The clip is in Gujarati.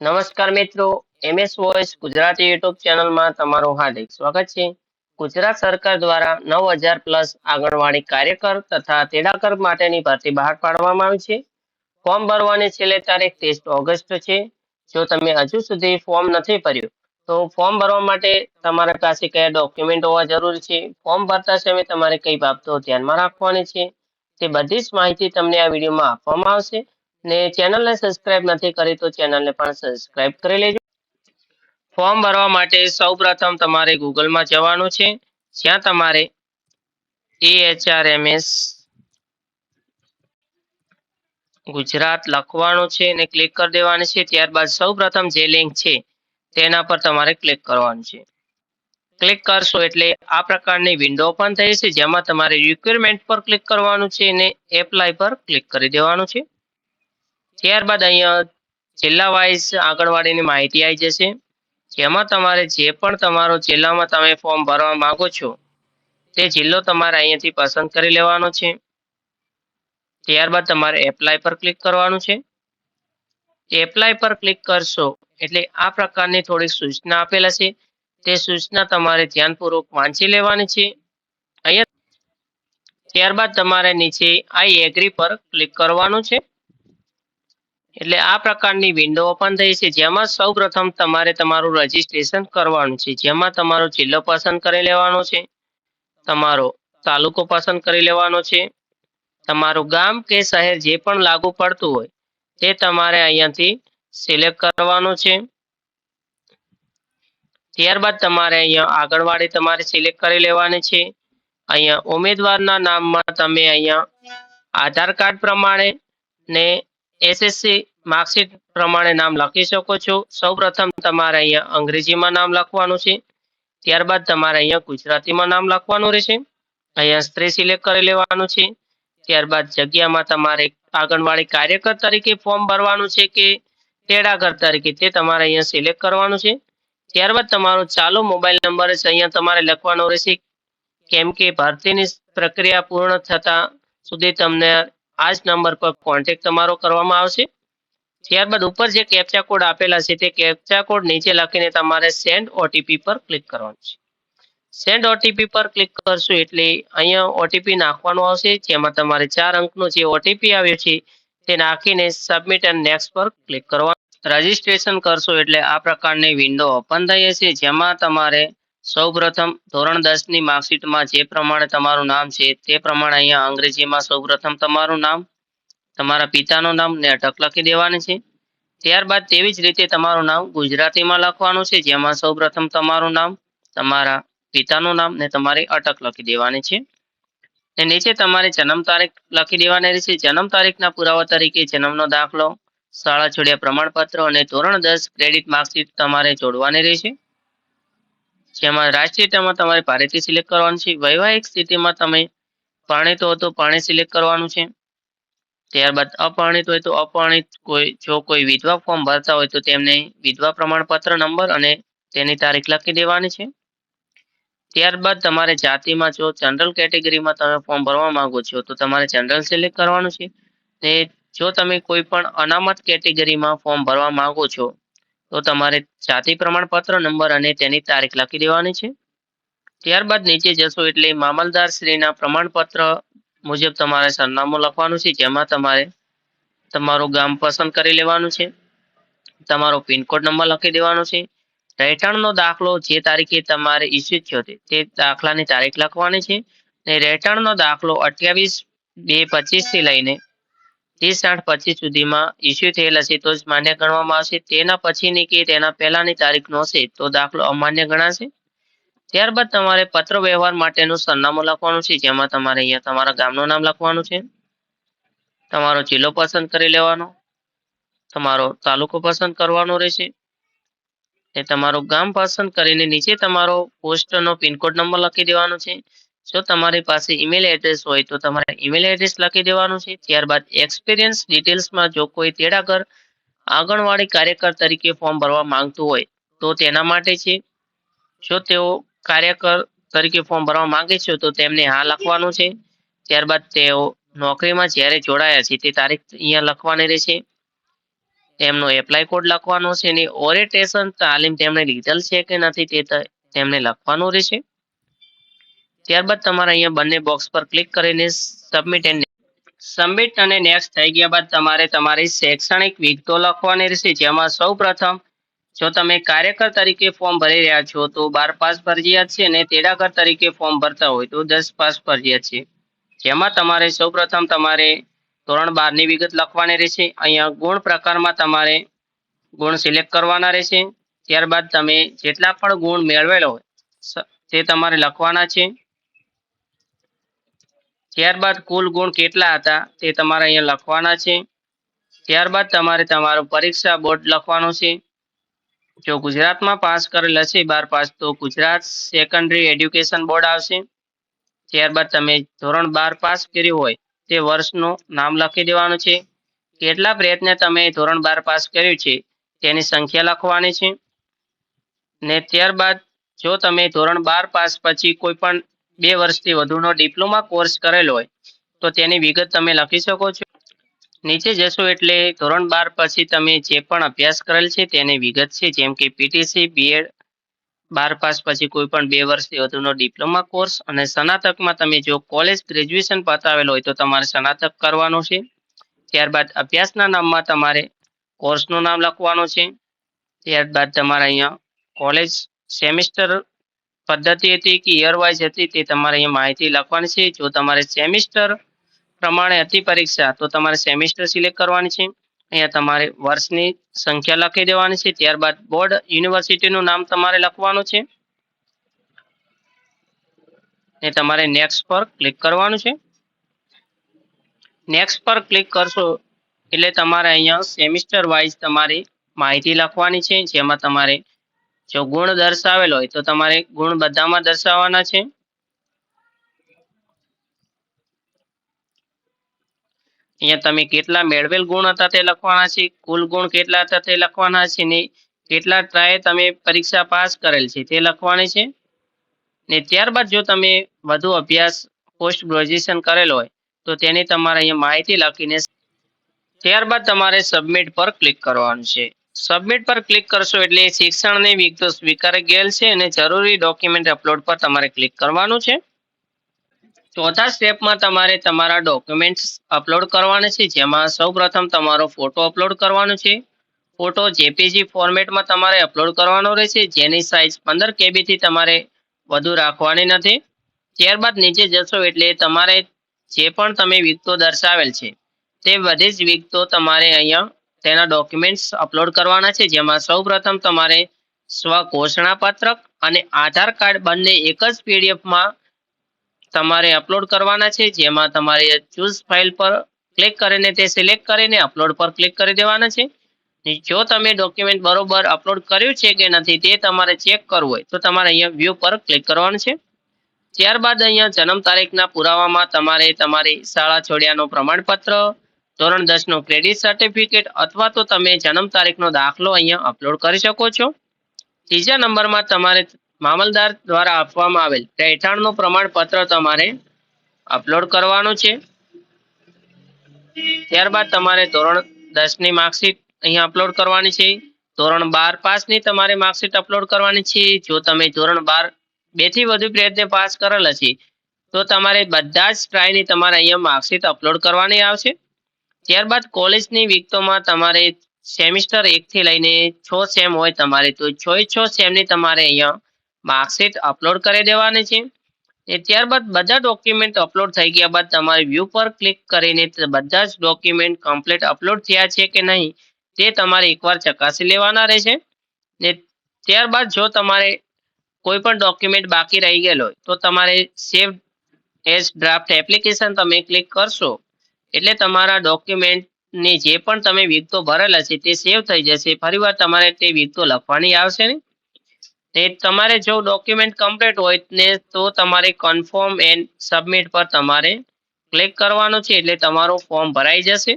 નમસ્કાર મિત્રો, એમએસ વોઇસ ગુજરાતી યુટ્યુબ ચેનલમાં તમારું હાર્દિક સ્વાગત છે. ગુજરાત સરકાર દ્વારા નવ હજાર પ્લસ આંગણવાડી કાર્યકર તથા તેડાકર માટેની ભરતી બહાર પાડવામાં આવી છે. ફોર્મ ભરવાની છેલ્લી તારીખ ત્રીસ ઓગસ્ટ છે. જો તમે હજુ સુધી ફોર્મ નથી ભર્યું, તો ફોર્મ ભરવા માટે તમારા પાસે કયા ડોક્યુમેન્ટ હોવા જરૂરી છે? ફોર્મ ભરતા સમયે તમારે કઈ બાબતો ધ્યાનમાં રાખવાની છે? તે બધી જ માહિતી તમને આ વિડીયોમાં આપવામાં આવશે. ને ચેનલને સબસ્ક્રાઇબ નથી કરી તો ચેનલને પણ સબસ્ક્રાઇબ કરી લેજો. ફોર્મ ભરવા માટે સૌપ્રથમ તમારે ગૂગલમાં જવાનું છે. જ્યાં તમારે એએચઆરએમએસ ગુજરાત લખવાનું છે અને ક્લિક કરી દેવાની છે. ત્યારબાદ સૌપ્રથમ જે લિંક છે તેના પર તમારે ક્લિક કરવાનું છે. ક્લિક કરશો એટલે આ પ્રકારની વિન્ડો ઓપન થઈ છે જેમાં તમારે રિક્વાયરમેન્ટ પર ક્લિક કરવાનું છે અને એપ્લાય પર ક્લિક કરી દેવાનું છે. ત્યારબાદ અહીંયા જિલ્લા વાઇઝ આંગણવાડીની માહિતી આવી જશે. જેમાં તમારે જે પણ તમારો જિલ્લામાં તમે ફોર્મ ભરવા માંગો છો, તે જિલ્લો તમારે અહીંયાથી પસંદ કરી લેવાનો છે. ત્યારબાદ તમારે એપ્લાય પર ક્લિક કરવાનું છે. એપ્લાય પર ક્લિક કરશો એટલે આ પ્રકારની થોડીક સૂચના આપેલા છે તે સૂચના તમારે ધ્યાનપૂર્વક વાંચી લેવાની છે. અહીંયા ત્યારબાદ તમારે નીચે આઈ એગ્રી પર ક્લિક કરવાનું છે. એટલે આ પ્રકારની વિન્ડો ઓપન થઈ છે. જેમાં સૌ પ્રથમ તમારે તમારું રજીસ્ટ્રેશન કરવાનું છે. જેમાં તમારો જિલ્લો પસંદ કરી લેવાનો છે, તમારો તાલુકો પસંદ કરી લેવાનો છે, તમારું ગામ કે શહેર જે પણ લાગુ પડતું હોય તે તમારે અહીંયાથી સિલેક્ટ કરવાનું છે. ત્યારબાદ તમારે અહીંયા આંગણવાડી તમારે સિલેક્ટ કરી લેવાની છે. અહીંયા ઉમેદવારના નામમાં તમે અહીંયા આધાર કાર્ડ પ્રમાણે ને એસએસસી માર્કશીટ પ્રમાણે નામ લખી શકો છો. સૌપ્રથમ તમારે અહીંયા અંગ્રેજીમાં નામ લખવાનું છે. ત્યારબાદ તમારે અહીંયા ગુજરાતીમાં નામ લખવાનું રહેશે. અહીંયા સ્ત્રી સિલેક્ટ કરી લેવાનું છે. ત્યારબાદ જગ્યામાં તમારે આંગણવાડી કાર્યકર તરીકે ફોર્મ ભરવાનું છે કે તેડાગર તરીકે તે તમારે અહીંયા સિલેક્ટ કરવાનું છે. ત્યારબાદ તમારો ચાલુ મોબાઈલ નંબર છે, અહીંયા તમારે લખવાનો રહેશે. કેમ કે ભરતીની પ્રક્રિયા પૂર્ણ થતા સુધી તમને આ જ નંબર પર કોન્ટેક્ટ તમારો કરવામાં આવશે. ત્યારબાદ ઉપર જે કેપ્ચા કોડ આપેલા છે, તે કેપ્ચા કોડ નીચે લખીને તમારે સેન્ડ ઓટીપી પર ક્લિક કરવાનું છે. સેન્ડ ઓટીપી પર ક્લિક કરશો એટલે અહીંયા ઓટીપી નાખવાનો આવશે. જેમાં તમારે ચાર અંકનો જે ઓટીપી આવ્યો છે, તે નાખીને સબમિટ એન્ડ નેક્સ્ટ પર ક્લિક કરવાનું. રજીસ્ટ્રેશન કરશો એટલે આ પ્રકારની વિન્ડો ઓપન થઈ જશે, જેમાં તમારે સૌપ્રથમ ધોરણ દસની માર્કશીટમાં જે પ્રમાણે તમારું નામ છે, તે પ્રમાણે અહીંયા અંગ્રેજીમાં સૌપ્રથમ તમારું નામ, તમારા પિતાનું નામ ને અટક લખી દેવાની છે. ત્યારબાદ તેવી જ રીતે તમારું નામ ગુજરાતીમાં લખવાનું છે, જેમાં સૌપ્રથમ તમારું નામ, તમારા પિતાનું નામ ને તમારી અટક લખી દેવાની છે. ને નીચે તમારે જન્મ તારીખ લખી દેવાની રહેશે. જન્મ તારીખના પુરાવા તરીકે જન્મનો દાખલો, શાળા છોડ્યા પ્રમાણપત્ર અને ધોરણ દસ ક્રેડિટ માર્કશીટ તમારે જોડવાની રહેશે. જેમાં રાષ્ટ્રીયતામાં તમારે ભારતીય સિલેક્ટ કરવાનું છે. વૈવાહિક સ્થિતિમાં તમે પરણિત હો તો પરણિત સિલેક્ટ કરવાનું છે. ત્યારબાદ અપરણિત હોય તો અપરણિત કોઈ, જો કોઈ વિધવા ફોર્મ ભરતા હોય તો તેમને વિધવા પ્રમાણપત્ર નંબર અને તેની તારીખ લખી દેવાની છે. ત્યારબાદ તમારે જાતિમાં જો જનરલ કેટેગરીમાં તમે ફોર્મ ભરવા માંગો છો તો તમારે જનરલ સિલેક્ટ કરવાનું છે. ને જો તમે કોઈ પણ અનામત કેટેગરીમાં ફોર્મ ભરવા માંગો છો તો તમારે જાતિ પ્રમાણપત્ર, નંબર અને તેની તારીખ લખી દેવાની છે. ત્યારબાદ નીચે જશો એટલે મામલદાર શ્રીના પ્રમાણપત્ર મુજબ તમારે સરનામું લખવાનું છે, જેમાં તમારે તમારું ગામ પસંદ કરી લેવાનું છે. તમારો પિનકોડ નંબર લખી દેવાનો છે. રહેઠાણનો દાખલો જે તારીખે તમારે ઇસ્યુ થયો તે દાખલાની તારીખ લખવાની છે. ને રહેઠાણનો દાખલો અઠ્યાવીસ બે પચીસથી લઈને ત્રીસ આઠ પચીસ સુધીમાં ઇસ્યુ થયેલ હશે તો જ માન્ય ગણવામાં આવશે. તેના પછીની કે તેના પહેલાની તારીખનો હશે તો દાખલો અમાન્ય ગણાશે. ત્યારબાદ તમારે પત્ર વ્યવહાર માટેનું સરનામું લખવાનું છે, જેમાં તમારે અહીંયા તમારા ગામનું નામ લખવાનું છે. તમારો જિલ્લો પસંદ કરી લેવાનો. તમારો તાલુકો પસંદ કરવાનો રહેશે. તમારું ગામ પસંદ કરીને નીચે તમારો પોસ્ટનો પિનકોડ નંબર લખી દેવાનો છે. જો તમારી પાસે ઈમેલ એડ્રેસ હોય તો તમારે ઈમેલ એડ્રેસ લખી દેવાનું છે. ત્યારબાદ એક્સપિરિયન્સ ડિટેલ્સમાં જો કોઈ તેડાગર આંગણવાડી કાર્યકર તરીકે ફોર્મ ભરવા માંગતું હોય તો તેના માટે છે. જો તેઓ કાર્યકર તરીકે ફોર્મ ભરવા માંગે છે તો તેમને હા લખવાનું છે. ત્યારબાદ તેઓ નોકરીમાં જ્યારે જોડાયા છે તે તારીખ અહીંયા લખવાની રહેશે. તેમનો એપ્લાય કોડ લખવાનો છે અને ઓરિએન્ટેશન તાલીમ તેમણે લીધેલ છે કે નથી તે, તેમને લખવાનું રહેશે. ત્યારબાદ તમારે અહીંયા બંને બોક્સ પર ક્લિક કરીને સબમિટ એન્ડ સબમિટ અને નેક્સ્ટ થઈ ગયા બાદ તમારે તમારી શૈક્ષણિક વિગતો લખવાની રહેશે, જેમાં સૌ જો તમે કાર્યકર તરીકે ફોર્મ ભરી રહ્યા છો, તો બાર પાસ ફરજિયાત છે અને તેડાગર તરીકે ફોર્મ ભરતા હોય, તો દસ પાસ ફરજિયાત છે. જેમાં તમારે સૌ તમારે ધોરણ બારની વિગત લખવાની રહેશે, અહીંયા ગુણ પ્રકારમાં તમારે ગુણ સિલેક્ટ કરવાના રહેશે. ત્યારબાદ તમે જેટલા પણ ગુણ મેળવેલો હોય તે તમારે લખવાના છે. ત્યારબાદ કુલ ગુણ કેટલા હતા તે તમારે અહીંયા લખવાના છે. ત્યારબાદ તમારે તમારું પરીક્ષા બોર્ડ લખવાનું છે. જો ગુજરાતમાં પાસ કરેલ હશે બાર પાસ, તો ગુજરાત સેકન્ડરી એડ્યુકેશન બોર્ડ આવશે. ત્યારબાદ તમે ધોરણ બાર પાસ કર્યું હોય તે વર્ષનું નામ લખી દેવાનું છે. કેટલા પ્રયત્ન તમે ધોરણ બાર પાસ કર્યું છે તેની સંખ્યા લખવાની છે. ને ત્યારબાદ જો તમે ધોરણ બાર પાસ પછી કોઈ પણ બે વર્ષથી વધુનો ડિપ્લોમા કોર્સ કરેલો હોય, તો તેની વિગત તમે લખી શકો છો. નીચે જશો એટલે ધોરણ બાર પછી તમે જે પણ અભ્યાસ કરેલ છે તેની વિગત છે, જેમ કે પીટીસી બીએડ બાર પાસ પછી કોઈ પણ બે વર્ષથી વધુનો ડિપ્લોમા કોર્સ અને સ્નાતકમાં તમે જો કોલેજ ગ્રેજ્યુએશન પતાવેલ હોય તો તમારે સ્નાતક કરવાનું છે. ત્યારબાદ અભ્યાસના નામમાં તમારે કોર્સનું નામ લખવાનું છે. ત્યારબાદ તમારે અહીંયા કોલેજ સેમિસ્ટર પદ્ધતિ હતી કે યર વાઇઝ હતી તે તમારે અહીંયા માહિતી લખવાની છે. જો તમારે સેમિસ્ટર પ્રમાણે હતી પરીક્ષા, તો તમારે સેમિસ્ટર સિલેક્ટ કરવાની છે. અહીંયા તમારે વર્ષની સંખ્યા લખી દેવાની છે. ત્યારબાદ બોર્ડ યુનિવર્સિટીનું નામ તમારે લખવાનું છે. ને તમારે નેક્સ્ટ પર ક્લિક કરવાનું છે. નેક્સ્ટ પર ક્લિક કરશો એટલે તમારે અહીંયા સેમિસ્ટર વાઇઝ તમારી માહિતી લખવાની છે. જેમાં તમારે જો ગુણ દર્શાવેલ હોય તો તમારે ગુણ બધામાં દર્શાવવાના છે. અહીંયા તમે કેટલા મેળવેલ ગુણ હતા તે લખવાના છે, કુલ ગુણ કેટલા હતા તે લખવાના છે ને કેટલા ટ્રાય તમે પરીક્ષા પાસ કરેલ છે તે લખવાની છે. ને ત્યારબાદ જો તમે વધુ અભ્યાસ, પોસ્ટ ગ્રેજ્યુએશન કરેલ હોય તો તેની તમારે અહીંયા માહિતી લખીને ત્યારબાદ તમારે સબમિટ પર ક્લિક કરવાનું છે. સબમિટ પર ક્લિક કરશો એટલે શિક્ષણની વિગતો સ્વીકારી ગયેલ છે અને જરૂરી ડોક્યુમેન્ટ અપલોડ પર તમારે ક્લિક કરવાનું છે. ચોથા સ્ટેપમાં તમારે તમારા ડોક્યુમેન્ટ્સ અપલોડ કરવાના છે, જેમાં સૌપ્રથમ તમારો ફોટો અપલોડ કરવાનો છે. ફોટો જેપીજી ફોર્મેટમાં તમારે અપલોડ કરવાનો રહેશે, જેની સાઇઝ પંદર કેબીથી તમારે વધુ રાખવાની નથી. ત્યારબાદ નીચે જશો એટલે તમારે જે પણ તમે વિગતો દર્શાવેલ છે, તે બધી જ વિગતો તમારે અહીંયા તેના ડોક્યુમેન્ટ્સ અપલોડ કરવાના છે. જેમાં સૌપ્રથમ તમારે સ્વઘોષણા પત્રક અને આધાર કાર્ડ બંને એક જ પીડીએફમાં તમારે અપલોડ કરવાના છે. જેમાં તમારે ચૂઝ ફાઇલ પર ક્લિક કરીને તે સિલેક્ટ કરીને અપલોડ પર ક્લિક કરી દેવાના છે. જો તમે ડોક્યુમેન્ટ બરોબર અપલોડ કર્યું છે કે નથી તે તમારે ચેક કરવું હોય તો તમારે અહીંયા વ્યૂ પર ક્લિક કરવાનું છે. ત્યારબાદ અહીંયા જન્મ તારીખના પુરાવામાં તમારે તમારી શાળા છોડ્યાનું પ્રમાણપત્ર ધોરણ દસ નો ક્રેડિટ સર્ટિફિકેટ અથવા તો તમે જન્મ તારીખનો દાખલો અહીંયા અપલોડ કરી શકો છો. ત્રીજા નંબરમાં તમારે મામલદાર દ્વારા આપવામાં આવેલ રહેઠાણનું પ્રમાણપત્ર તમારે અપલોડ કરવાનું છે. ત્યારબાદ તમારે ધોરણ દસની માર્કશીટ અહીંયા અપલોડ કરવાની છે. ધોરણ બાર પાસની તમારે માર્કશીટ અપલોડ કરવાની છે. જો તમે ધોરણ બાર બેથી વધુ પ્રયત્ને પાસ કરેલ હશે તો તમારે બધા જ ટ્રાયની તમારે અહીંયા માર્કશીટ અપલોડ કરવાની આવશે. ત્યારબાદ કોલેજની વિગતોમાં તમારે સેમિસ્ટર એક થી લઈને છ સેમ હોય તમારે, તો છ છ સેમની તમારે અહીંયા માર્કશીટ અપલોડ કરી દેવાની છે. ને ત્યારબાદ બધા ડોક્યુમેન્ટ અપલોડ થઈ ગયા બાદ તમારે વ્યૂ પર ક્લિક કરીને બધા જ ડોક્યુમેન્ટ કમ્પ્લીટ અપલોડ થયા છે કે નહીં તે તમારે એકવાર ચકાસી લેવાના રહેશે. ને ત્યારબાદ જો તમારે કોઈ પણ ડોક્યુમેન્ટ બાકી રહી ગયેલ હોય, તો તમારે સેવ એઝ ડ્રાફ્ટ એપ્લિકેશન તમે ક્લિક કરશો. એટલે તમારા ડોક્યુમેન્ટની જે પણ તમે વિગતો ભરેલા છે તે સેવ થઈ જશે. ફરીવાર તમારે તે વિગતો લખવાની આવશે ને તે તમારે જો ડોક્યુમેન્ટ કમ્પ્લીટ હોય ને તો તમારે કન્ફર્મ એન્ડ સબમિટ પર તમારે ક્લિક કરવાનું છે એટલે તમારું ફોર્મ ભરાઈ જશે.